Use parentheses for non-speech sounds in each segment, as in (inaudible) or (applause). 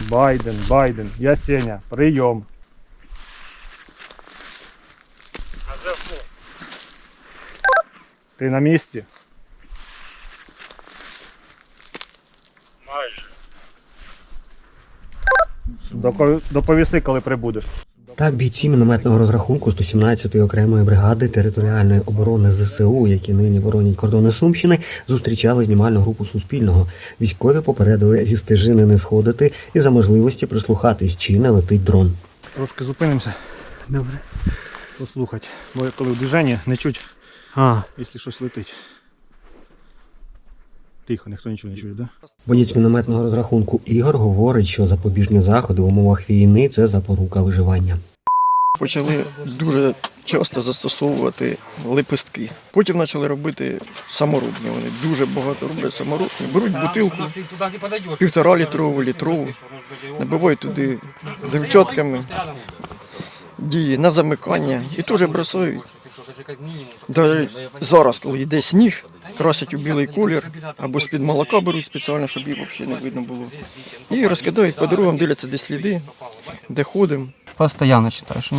Байден, Байден, я Сеня, прийом. Ти на місці? Майже. Допо- Доповіси, коли прибудеш. Так, бійці мінометного розрахунку 117-ї окремої бригади територіальної оборони ЗСУ, які нині боронять кордони Сумщини, зустрічали знімальну групу Суспільного. Військові попередили зі стежини не сходити і за можливості прислухатись, чи не летить дрон. Трошки зупинимося. Добре. Послухати. Бо коли в движенні не чуть, А, якщо щось летить. Тихо, ніхто нічого не чує, да? боєць мінометного розрахунку Ігор говорить, що запобіжні заходи в умовах війни це запорука виживання. почали дуже часто застосовувати лепестки. Потім почали робити саморубні. Вони дуже багато роблять саморубні. Беруть бутилку півтора літрову, літрову, набивають туди дівчатками, дії на замикання і теж бросають. Навіть зараз, коли йде сніг, красять у білий колір або з-під молока беруть спеціально, щоб їх взагалі не видно було. І розкидають по дорогам, дивляться, де сліди, де ходимо. Постоянно читаю, що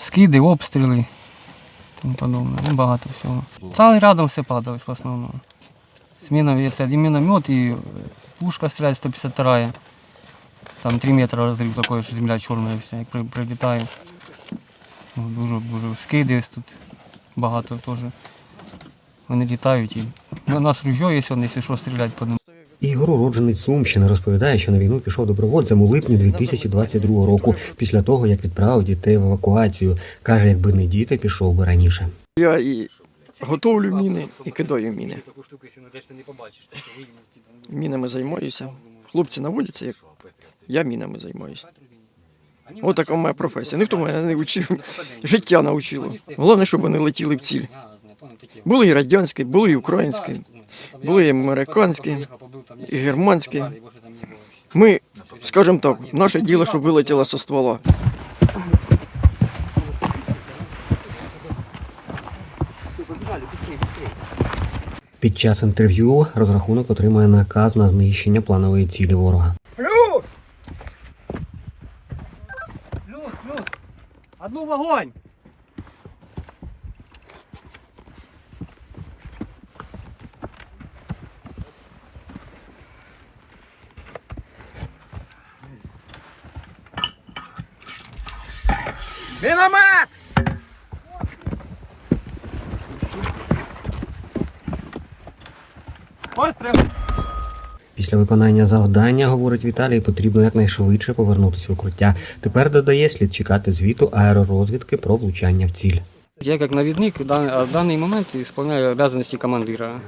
скиди, обстріли тому подобне. Ну, багато всього. Цілий рядом все падалось в основному. Сміна веса, і міномет, і пушка стріляє 152 Там 3 метри розрив такий, що земля чорна вся, як при- прилітає. Ну, Дуже, дуже скиди тут багато теж. Вони літають і у нас ружьо є, сьогодні, якщо що, стріляти по ним. Ігор, уродженець Сумщини, розповідає, що на війну пішов добровольцем у липні 2022 року, після того, як відправив дітей в евакуацію. Каже, якби не діти, пішов би раніше. Я і готовлю міни, і кидаю міни. Мінами займаюся. Хлопці наводяться, як я мінами займаюся. Ось така моя професія. Ніхто мене не вчив, (laughs) життя навчило. Головне, щоб вони летіли в ціль. Були і радянські, були і українські, були і американські, і германські. Ми, скажімо так, наше діло, щоб вилетіла со ствола. Під час інтерв'ю розрахунок отримує наказ на знищення планової цілі ворога. Плюс! Плюс, плюс! Одну в огонь! Міномет! Постріл! Після виконання завдання, говорить Віталій, потрібно якнайшвидше повернутися в укриття. Тепер додає слід чекати звіту аеророзвідки про влучання в ціль. Я как навідник в даний момент виконую обов'язки командира.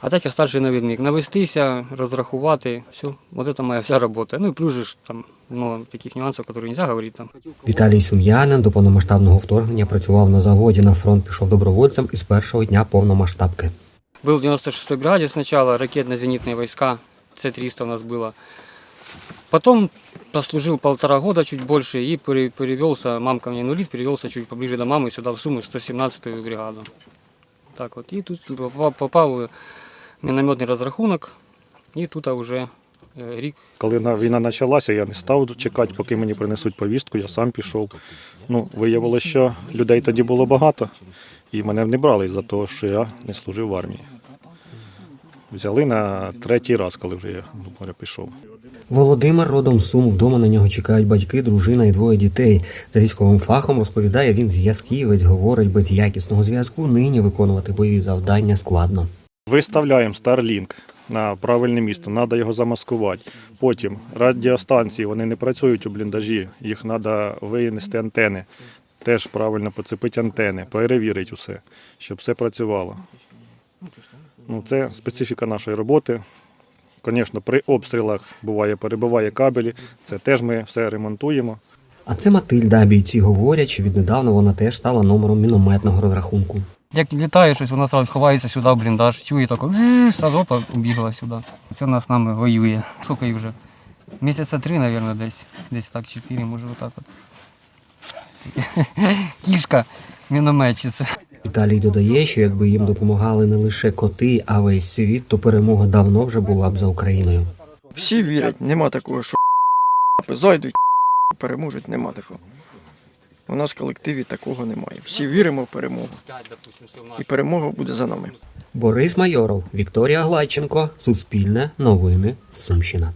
А так я старший навідник. Навестися, розрахувати, все. Вот це моя вся робота. Ну і плюс же ж там много таких нюансів, які не можна говорити там. Віталій Сум'янин до повномасштабного вторгнення працював на заводі. На фронт пішов добровольцем із першого дня повномасштабки. Был в 96-й бригаде сначала, ракетно-зенитные войска, С-300 у нас было. Потом послужил полтора года, чуть больше, и пере- перевелся, мамка мне нулит, перевелся чуть поближе до мамы, сюда в Сумы, в 117-ю бригаду. Так вот, и тут попал, попал в минометный разрахунок, и тут уже э, рік Коли на- війна почалася, я не став чекати, поки мені принесуть повістку, я сам пішов. Ну, виявилося, що людей тоді було багато, і мене не брали за того, що я не служив в армії. Взяли на третій раз, коли вже я говоря, пішов. Володимир родом з Сум. Вдома на нього чекають батьки, дружина і двоє дітей. За військовим фахом розповідає, він зв'язківець, говорить, без якісного зв'язку нині виконувати бойові завдання складно. Виставляємо Starlink на правильне місце, треба його замаскувати. Потім радіостанції вони не працюють у бліндажі, їх треба винести антени. Теж правильно поцепити антени, перевірити усе, щоб все працювало. Ну, це специфіка нашої роботи. Звісно, при обстрілах буває, перебиває кабелі. Це теж ми все ремонтуємо. А це Матильда. Бійці говорять, що віднедавна вона теж стала номером мінометного розрахунку. Як літає щось, вона одразу ховається сюди в бліндаж, чує тако, сразу опа, убігла сюди. Це вона з нами воює. (laughs) Їй вже? Місяця три, мабуть, десь. Десь так, чотири, може отак от. (laughs) Кішка мінометчиця. Віталій додає, що якби їм допомагали не лише коти, а весь світ, то перемога давно вже була б за Україною. Всі вірять, нема такого, що зайдуть, переможуть, нема такого. У нас в колективі такого немає. Всі віримо в перемогу. І перемога буде за нами. Борис Майоров, Вікторія Гладченко, Суспільне, Новини, Сумщина.